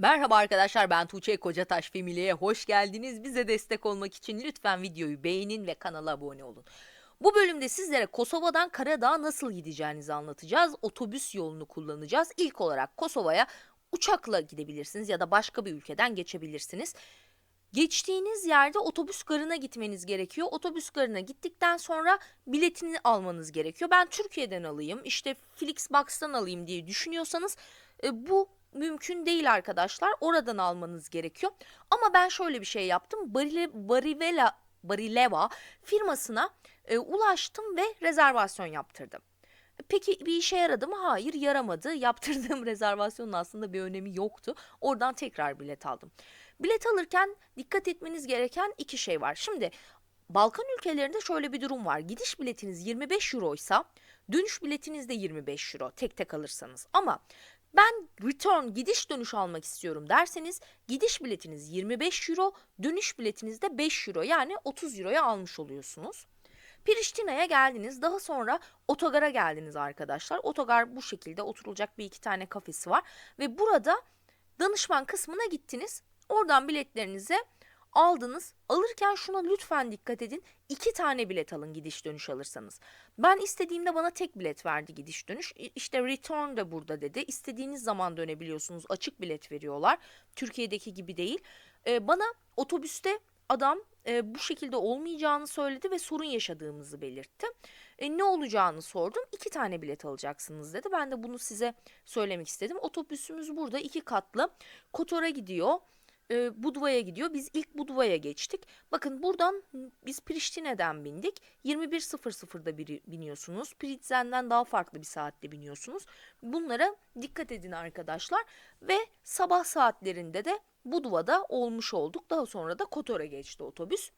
Merhaba arkadaşlar ben Tuğçe Kocataş Family'ye hoş geldiniz. Bize destek olmak için lütfen videoyu beğenin ve kanala abone olun. Bu bölümde sizlere Kosova'dan Karadağ'a nasıl gideceğinizi anlatacağız. Otobüs yolunu kullanacağız. İlk olarak Kosova'ya uçakla gidebilirsiniz ya da başka bir ülkeden geçebilirsiniz. Geçtiğiniz yerde otobüs garına gitmeniz gerekiyor. Otobüs garına gittikten sonra biletini almanız gerekiyor. Ben Türkiye'den alayım, işte Flixbox'tan alayım diye düşünüyorsanız e, bu mümkün değil arkadaşlar. Oradan almanız gerekiyor. Ama ben şöyle bir şey yaptım. Barile, Barivela, Barileva firmasına e, ulaştım ve rezervasyon yaptırdım. Peki bir işe yaradı mı? Hayır yaramadı. Yaptırdığım rezervasyonun aslında bir önemi yoktu. Oradan tekrar bilet aldım. Bilet alırken dikkat etmeniz gereken iki şey var. Şimdi Balkan ülkelerinde şöyle bir durum var. Gidiş biletiniz 25 euroysa dönüş biletiniz de 25 euro tek tek alırsanız. Ama ben return gidiş dönüş almak istiyorum derseniz gidiş biletiniz 25 euro, dönüş biletiniz de 5 euro yani 30 euroya almış oluyorsunuz. Priştine'ye geldiniz. Daha sonra otogara geldiniz arkadaşlar. Otogar bu şekilde oturulacak bir iki tane kafesi var. Ve burada danışman kısmına gittiniz. Oradan biletlerinizi aldınız. Alırken şuna lütfen dikkat edin. İki tane bilet alın gidiş dönüş alırsanız. Ben istediğimde bana tek bilet verdi gidiş dönüş. İşte return da burada dedi. İstediğiniz zaman dönebiliyorsunuz. Açık bilet veriyorlar. Türkiye'deki gibi değil. Ee, bana otobüste adam e, bu şekilde olmayacağını söyledi ve sorun yaşadığımızı belirtti. E, ne olacağını sordum. İki tane bilet alacaksınız dedi. Ben de bunu size söylemek istedim. Otobüsümüz burada iki katlı. Kotor'a gidiyor. E, Budva'ya gidiyor. Biz ilk Budva'ya geçtik. Bakın buradan biz Priştine'den bindik. 21.00'da biri- biniyorsunuz. Prizren'den daha farklı bir saatte biniyorsunuz. Bunlara dikkat edin arkadaşlar. Ve sabah saatlerinde de Budva'da olmuş olduk. Daha sonra da Kotor'a geçti otobüs.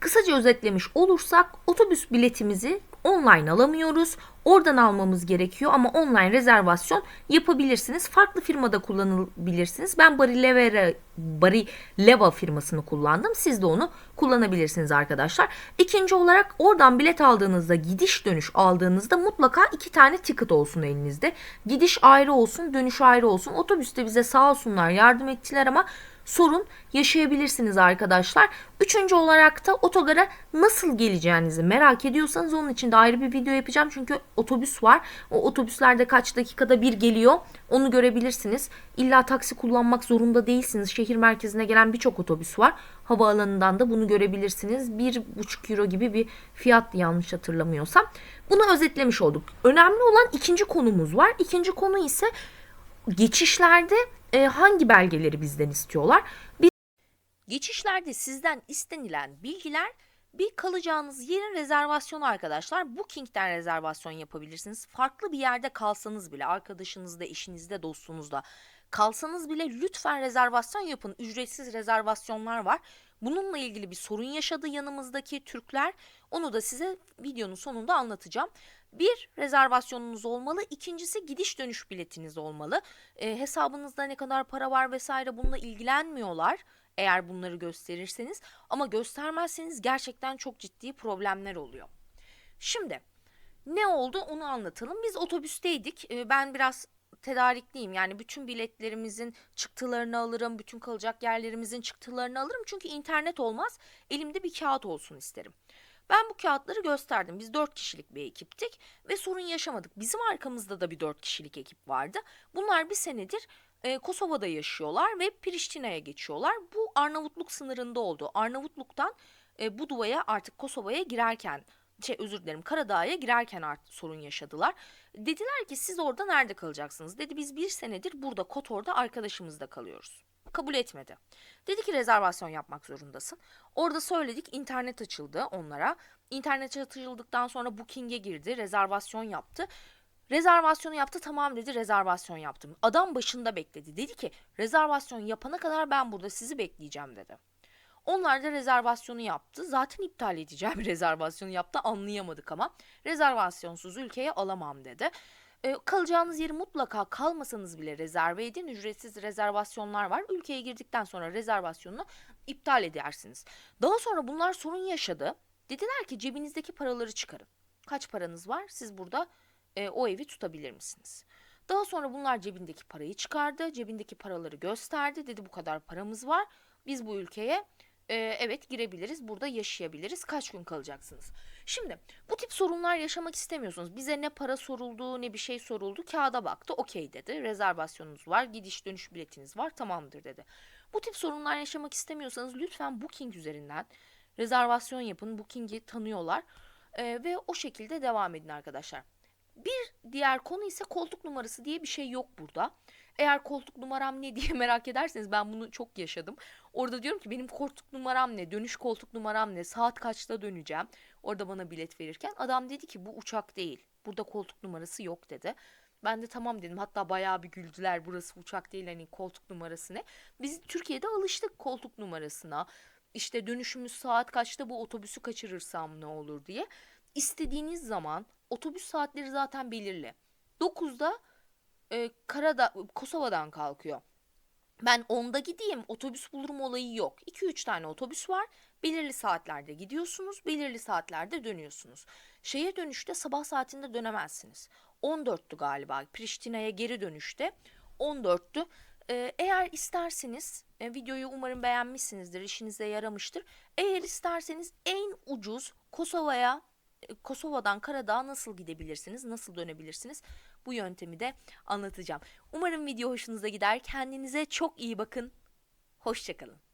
Kısaca özetlemiş olursak otobüs biletimizi online alamıyoruz. Oradan almamız gerekiyor ama online rezervasyon yapabilirsiniz. Farklı firmada kullanabilirsiniz. Ben Barileva, Barileva firmasını kullandım. Siz de onu kullanabilirsiniz arkadaşlar. İkinci olarak oradan bilet aldığınızda gidiş dönüş aldığınızda mutlaka iki tane ticket olsun elinizde. Gidiş ayrı olsun, dönüş ayrı olsun. Otobüste bize sağ olsunlar yardım ettiler ama sorun yaşayabilirsiniz arkadaşlar. Üçüncü olarak da otogara nasıl geleceğinizi merak ediyorsanız onun için de ayrı bir video yapacağım. Çünkü otobüs var. O otobüslerde kaç dakikada bir geliyor onu görebilirsiniz. İlla taksi kullanmak zorunda değilsiniz. Şehir merkezine gelen birçok otobüs var. Havaalanından da bunu görebilirsiniz. 1,5 euro gibi bir fiyat yanlış hatırlamıyorsam. Bunu özetlemiş olduk. Önemli olan ikinci konumuz var. İkinci konu ise geçişlerde e, hangi belgeleri bizden istiyorlar? Biz Geçişlerde sizden istenilen bilgiler bir kalacağınız yerin rezervasyonu arkadaşlar. Booking'den rezervasyon yapabilirsiniz. Farklı bir yerde kalsanız bile arkadaşınızda, eşinizde, dostunuzda kalsanız bile lütfen rezervasyon yapın. Ücretsiz rezervasyonlar var. Bununla ilgili bir sorun yaşadı yanımızdaki Türkler. Onu da size videonun sonunda anlatacağım. Bir rezervasyonunuz olmalı. İkincisi gidiş dönüş biletiniz olmalı. E, hesabınızda ne kadar para var vesaire bununla ilgilenmiyorlar eğer bunları gösterirseniz ama göstermezseniz gerçekten çok ciddi problemler oluyor. Şimdi ne oldu onu anlatalım. Biz otobüsteydik. Ee, Ben biraz tedarikliyim. Yani bütün biletlerimizin çıktılarını alırım. Bütün kalacak yerlerimizin çıktılarını alırım. Çünkü internet olmaz. Elimde bir kağıt olsun isterim. Ben bu kağıtları gösterdim. Biz dört kişilik bir ekiptik ve sorun yaşamadık. Bizim arkamızda da bir dört kişilik ekip vardı. Bunlar bir senedir e, Kosova'da yaşıyorlar ve Priştine'ye geçiyorlar. Bu Arnavutluk sınırında oldu. Arnavutluk'tan e, Budva'ya artık Kosova'ya girerken şey özür dilerim Karadağ'a girerken artık sorun yaşadılar. Dediler ki siz orada nerede kalacaksınız? Dedi biz bir senedir burada Kotor'da arkadaşımızda kalıyoruz. Kabul etmedi. Dedi ki rezervasyon yapmak zorundasın. Orada söyledik internet açıldı onlara. İnternet açıldıktan sonra Booking'e girdi, rezervasyon yaptı. Rezervasyonu yaptı tamam dedi rezervasyon yaptım. Adam başında bekledi. Dedi ki rezervasyon yapana kadar ben burada sizi bekleyeceğim dedi. Onlar da rezervasyonu yaptı. Zaten iptal edeceğim rezervasyonu yaptı anlayamadık ama. Rezervasyonsuz ülkeye alamam dedi. Ee, kalacağınız yeri mutlaka kalmasanız bile rezerve edin. Ücretsiz rezervasyonlar var. Ülkeye girdikten sonra rezervasyonunu iptal edersiniz. Daha sonra bunlar sorun yaşadı. Dediler ki cebinizdeki paraları çıkarın. Kaç paranız var? Siz burada e, o evi tutabilir misiniz? Daha sonra bunlar cebindeki parayı çıkardı. Cebindeki paraları gösterdi. Dedi bu kadar paramız var. Biz bu ülkeye e, evet girebiliriz. Burada yaşayabiliriz. Kaç gün kalacaksınız? Şimdi bu tip sorunlar yaşamak istemiyorsunuz. Bize ne para soruldu ne bir şey soruldu. Kağıda baktı. Okey dedi. Rezervasyonunuz var. Gidiş dönüş biletiniz var. Tamamdır dedi. Bu tip sorunlar yaşamak istemiyorsanız lütfen Booking üzerinden rezervasyon yapın. Booking'i tanıyorlar. E, ve o şekilde devam edin arkadaşlar. Bir diğer konu ise koltuk numarası diye bir şey yok burada. Eğer koltuk numaram ne diye merak ederseniz ben bunu çok yaşadım. Orada diyorum ki benim koltuk numaram ne, dönüş koltuk numaram ne, saat kaçta döneceğim. Orada bana bilet verirken adam dedi ki bu uçak değil. Burada koltuk numarası yok dedi. Ben de tamam dedim. Hatta bayağı bir güldüler. Burası uçak değil hani koltuk numarası ne. Biz Türkiye'de alıştık koltuk numarasına. İşte dönüşümüz saat kaçta bu otobüsü kaçırırsam ne olur diye. İstediğiniz zaman otobüs saatleri zaten belirli. 9'da e, Karada Kosova'dan kalkıyor. Ben 10'da gideyim otobüs bulurum olayı yok. 2-3 tane otobüs var. Belirli saatlerde gidiyorsunuz, belirli saatlerde dönüyorsunuz. Şeye dönüşte sabah saatinde dönemezsiniz. 14'tü galiba. Priştine'ye geri dönüşte 14'tü. Ee, eğer isterseniz e, videoyu umarım beğenmişsinizdir, işinize yaramıştır. Eğer isterseniz en ucuz Kosova'ya Kosova'dan Karadağ'a nasıl gidebilirsiniz, nasıl dönebilirsiniz? Bu yöntemi de anlatacağım. Umarım video hoşunuza gider. Kendinize çok iyi bakın. Hoşçakalın.